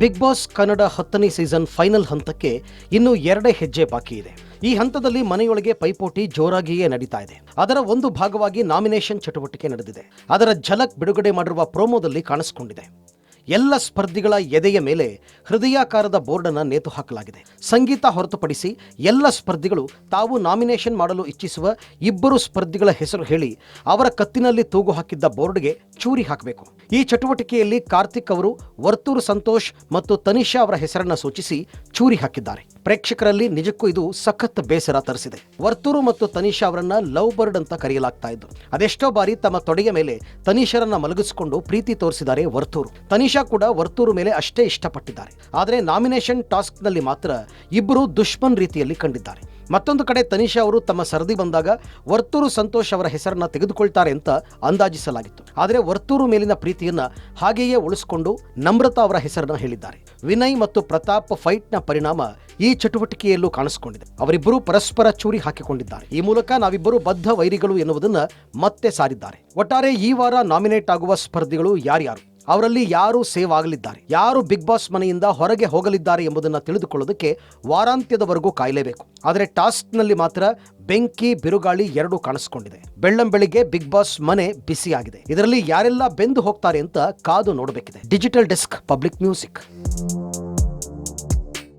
Big boss Kannada ಹತ್ತನೇ season final ಹಂತಕ್ಕೆ ಇನ್ನು ಎರಡೇ ಹೆಜ್ಜೆ ಬಾಕಿ ಇದೆ. ಈ ಹಂತದಲ್ಲಿ ಮನೆಯೊಳಗೆ ಪೈಪೋಟಿ ಜೋರಾಗಿಯೇ ನಡೀತಾ ಇದೆ. ಅದರ ಒಂದು ಭಾಗವಾಗಿ ನಾಮಿನೇಷನ್ ಚಟುವಟಿಕೆ ನಡೆದಿದೆ. ಅದರ ಝಲಕ್ ಬಿಡುಗಡೆ ಮಾಡಿರುವ ಪ್ರೋಮೋದಲ್ಲಿ ಕಾಣಿಸಿಕೊಂಡಿದೆ. ಎಲ್ಲ ಸ್ಪರ್ಧಿಗಳ ಎದೆಯ ಮೇಲೆ ಹೃದಯಾಕಾರದ ಬೋರ್ಡ್ ಅನ್ನು ನೇತು ಹಾಕಲಾಗಿದೆ. ಸಂಗೀತ ಹೊರತುಪಡಿಸಿ ಎಲ್ಲ ಸ್ಪರ್ಧಿಗಳು ತಾವು ನಾಮಿನೇಷನ್ ಮಾಡಲು ಇಚ್ಛಿಸುವ ಇಬ್ಬರು ಸ್ಪರ್ಧಿಗಳ ಹೆಸರು ಹೇಳಿ ಅವರ ಕತ್ತಿನಲ್ಲಿ ತೂಗು ಹಾಕಿದ್ದ ಬೋರ್ಡ್ಗೆ ಚೂರಿ ಹಾಕಬೇಕು. ಈ ಚಟುವಟಿಕೆಯಲ್ಲಿ ಕಾರ್ತಿಕ್ ಅವರು ವರ್ತೂರು ಸಂತೋಷ್ ಮತ್ತು ತನಿಷಾ ಅವರ ಹೆಸರನ್ನು ಸೂಚಿಸಿ ಚೂರಿ ಹಾಕಿದ್ದಾರೆ. ಪ್ರೇಕ್ಷಕರಲ್ಲಿ ನಿಜಕ್ಕೂ ಇದು ಸಖತ್ ಬೇಸರ ತರಿಸಿದೆ. ವರ್ತೂರು ಮತ್ತು ತನಿಷಾ ಅವರನ್ನ ಲವ್ ಬರ್ಡ್ ಅಂತ ಕರೆಯಲಾಗ್ತಾ ಇದ್ದು, ಅದೆಷ್ಟೋ ಬಾರಿ ತಮ್ಮ ತೊಡೆಯ ಮೇಲೆ ತನಿಷರನ್ನ ಮಲಗಿಸಿಕೊಂಡು ಪ್ರೀತಿ ತೋರಿಸಿದ್ದಾರೆ ವರ್ತೂರು. ತನಿಷಾ ಕೂಡ ವರ್ತೂರು ಮೇಲೆ ಅಷ್ಟೇ ಇಷ್ಟಪಟ್ಟಿದ್ದಾರೆ. ಆದರೆ ನಾಮಿನೇಷನ್ ಟಾಸ್ಕ್ನಲ್ಲಿ ಮಾತ್ರ ಇಬ್ಬರು ದುಶ್ಮನ್ ರೀತಿಯಲ್ಲಿ ಕಂಡಿದ್ದಾರೆ. ಮತ್ತೊಂದು ಕಡೆ ತನಿಷಾ ಅವರು ತಮ್ಮ ಸರದಿ ಬಂದಾಗ ವರ್ತೂರು ಸಂತೋಷ್ ಅವರ ಹೆಸರನ್ನ ತೆಗೆದುಕೊಳ್ತಾರೆ ಅಂತ ಅಂದಾಜಿಸಲಾಗಿತ್ತು. ಆದರೆ ವರ್ತೂರು ಮೇಲಿನ ಪ್ರೀತಿಯನ್ನ ಹಾಗೆಯೇ ಉಳಿಸಿಕೊಂಡು ನಮ್ರತಾ ಅವರ ಹೆಸರನ್ನ ಹೇಳಿದ್ದಾರೆ. ವಿನಯ್ ಮತ್ತು ಪ್ರತಾಪ್ ಫೈಟ್ನ ಪರಿಣಾಮ ಈ ಚಟುವಟಿಕೆಯಲ್ಲೂ ಕಾಣಿಸಿಕೊಂಡಿದೆ. ಅವರಿಬ್ಬರು ಪರಸ್ಪರ ಚೂರಿ ಹಾಕಿಕೊಂಡಿದ್ದಾರೆ. ಈ ಮೂಲಕ ನಾವಿಬ್ಬರು ಬದ್ಧ ವೈರಿಗಳು ಎನ್ನುವುದನ್ನ ಮತ್ತೆ ಸಾರಿದ್ದಾರೆ. ಒಟ್ಟಾರೆ ಈ ವಾರ ನಾಮಿನೇಟ್ ಆಗುವ ಸ್ಪರ್ಧಿಗಳು ಯಾರ್ಯಾರು? ಅವರಲ್ಲಿ ಯಾರು ಸೇವ್ ಆಗಲಿದ್ದಾರೆ, ಯಾರು ಬಿಗ್ ಬಾಸ್ ಮನೆಯಿಂದ ಹೊರಗೆ ಹೋಗಲಿದ್ದಾರೆ ಎಂಬುದನ್ನು ತಿಳಿದುಕೊಳ್ಳೋದಕ್ಕೆ ವಾರಾಂತ್ಯದವರೆಗೂ ಕಾಯಲೇಬೇಕು. ಆದರೆ ಟಾಸ್ಕ್ನಲ್ಲಿ ಮಾತ್ರ ಬೆಂಕಿ, ಬಿರುಗಾಳಿ ಎರಡೂ ಕಾಣಿಸಿಕೊಂಡಿದೆ. ಬೆಳ್ಳಂ ಬೆಳಿಗ್ಗೆ ಬಿಗ್ ಬಾಸ್ ಮನೆ ಬಿಸಿಯಾಗಿದೆ. ಇದರಲ್ಲಿ ಯಾರೆಲ್ಲ ಬೆಂದು ಹೋಗ್ತಾರೆ ಅಂತ ಕಾದು ನೋಡಬೇಕಿದೆ. Digital desk, public music.